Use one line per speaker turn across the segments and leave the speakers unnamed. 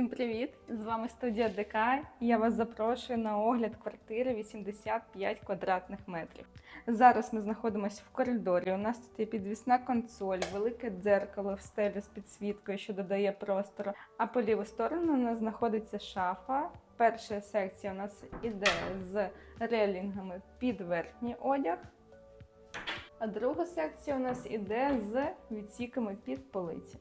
Всім привіт! З вами студія ДК. і Я вас запрошую на огляд квартири 85 квадратних метрів. Зараз ми знаходимося в коридорі. У нас тут є підвісна консоль, велике дзеркало в стелі з підсвіткою, що додає простору. А по ліву сторону у нас знаходиться шафа. Перша секція у нас іде з релінгами під верхній одяг. А друга секція у нас іде з відсіками під полиці.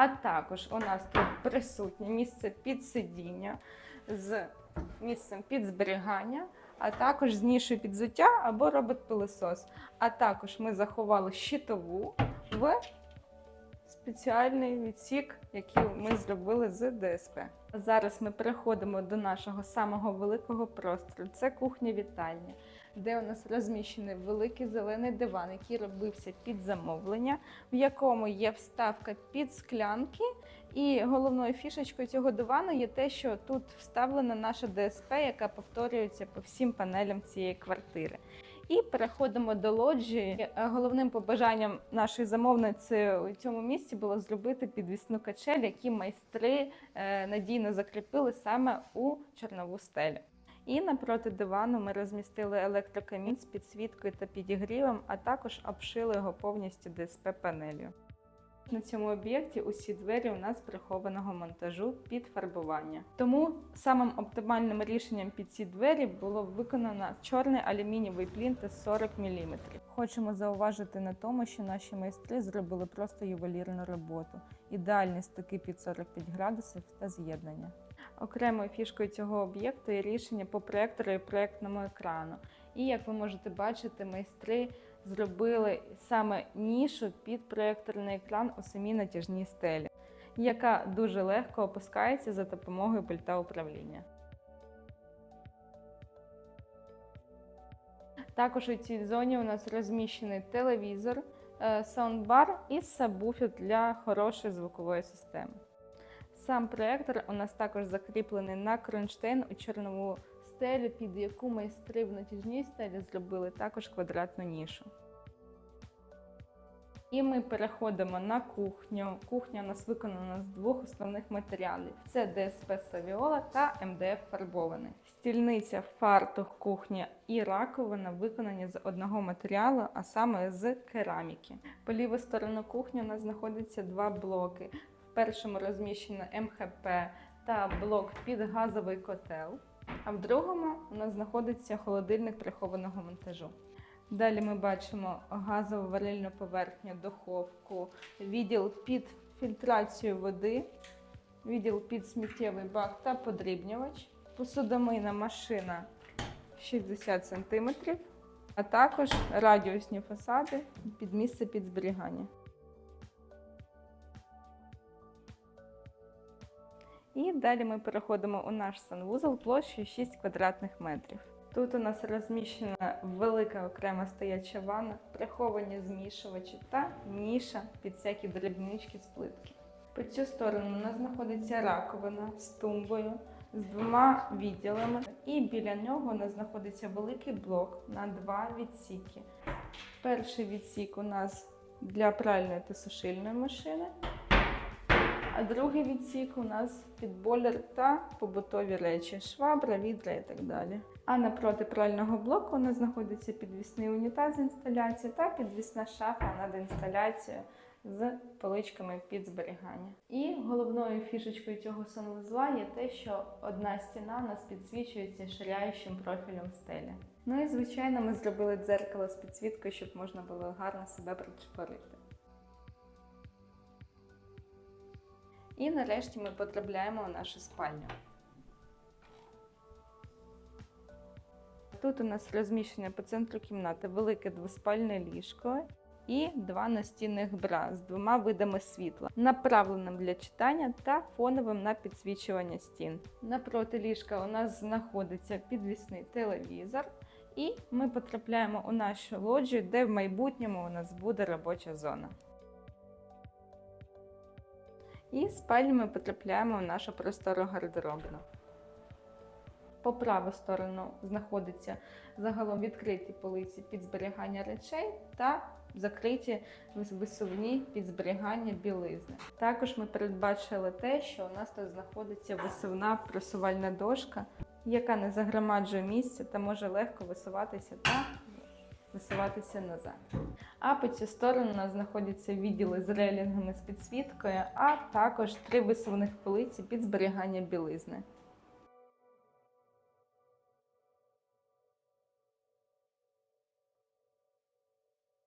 А також у нас тут присутнє місце під сидіння з місцем під зберігання, а також з нішою під взуття або робот-пилосос. А також ми заховали щитову в спеціальний відсік, який ми зробили з ДСП. Зараз ми переходимо до нашого самого великого простору. Це кухня-вітальня, де у нас розміщений великий зелений диван, який робився під замовлення, в якому є вставка під склянки. І головною фішечкою цього дивану є те, що тут вставлена наша ДСП, яка повторюється по всім панелям цієї квартири. І переходимо до лоджії. Е, Головним побажанням нашої замовниці у цьому місці було зробити підвісну качель, які майстри е, надійно закріпили саме у чорнову стелю. І напроти дивану ми розмістили електрокамін з підсвіткою та підігрівом, а також обшили його повністю ДСП панелью. На цьому об'єкті усі двері у нас прихованого монтажу під фарбування. Тому самим оптимальним рішенням під ці двері було виконано чорний алюмінієвий плінтус 40 мм. Хочемо зауважити на тому, що наші майстри зробили просто ювелірну роботу, ідеальні стики під 45 градусів та з'єднання. Окремою фішкою цього об'єкту є рішення по проектору і проектному екрану. І як ви можете бачити, майстри зробили саме нішу під проекторний екран у самій натяжній стелі, яка дуже легко опускається за допомогою пульта управління. Також у цій зоні у нас розміщений телевізор, е, саундбар і сабвуфер для хорошої звукової системи. Сам проектор у нас також закріплений на кронштейн у чорнову стелю, під яку майстри в натяжній стелі зробили також квадратну нішу. І ми переходимо на кухню. Кухня у нас виконана з двох основних матеріалів: це ДСП Савіола та МДФ фарбований. Стільниця, фартух, кухня і раковина виконані з одного матеріалу, а саме з кераміки. По ліву сторону кухні у нас знаходяться два блоки. Першому розміщено МХП та блок під газовий котел. А в другому у нас знаходиться холодильник прихованого монтажу. Далі ми бачимо газову варильну поверхню, духовку, відділ під фільтрацію води, відділ під сміттєвий бак та подрібнювач, посудомийна машина 60 см, а також радіусні фасади під місце під зберігання. І далі ми переходимо у наш санвузол площею 6 квадратних метрів. Тут у нас розміщена велика окрема стояча ванна, приховані змішувачі та ніша під всякі дрібнички з плитки. По цю сторону у нас знаходиться раковина з тумбою, з двома відділами, і біля нього у нас знаходиться великий блок на два відсіки. Перший відсік у нас для пральної та сушильної машини, а другий відсік у нас під бойлер та побутові речі, швабра, відра і так далі. А напроти прального блоку у нас знаходиться підвісний унітаз з інсталяцією та підвісна шафа над інсталяцією з поличками під зберігання. І головною фішечкою цього санвузла є те, що одна стіна у нас підсвічується ширяючим профілем стелі. Ну і звичайно, ми зробили дзеркало з підсвіткою, щоб можна було гарно себе причепорити. І нарешті ми потрапляємо у нашу спальню. Тут у нас розміщення по центру кімнати велике двоспальне ліжко і два настінних бра з двома видами світла, направленим для читання та фоновим на підсвічування стін. Напроти ліжка у нас знаходиться підвісний телевізор, і ми потрапляємо у нашу лоджію, де в майбутньому у нас буде робоча зона. І з ми потрапляємо в нашу простору гардеробну. По праву сторону знаходиться загалом відкриті полиці під зберігання речей та закриті висувні під зберігання білизни. Також ми передбачили те, що у нас тут знаходиться висувна просувальна дошка, яка не загромаджує місце та може легко висуватися та висуватися назад. А по цю сторону знаходяться відділи з релінгами з підсвіткою, а також три висувних полиці під зберігання білизни.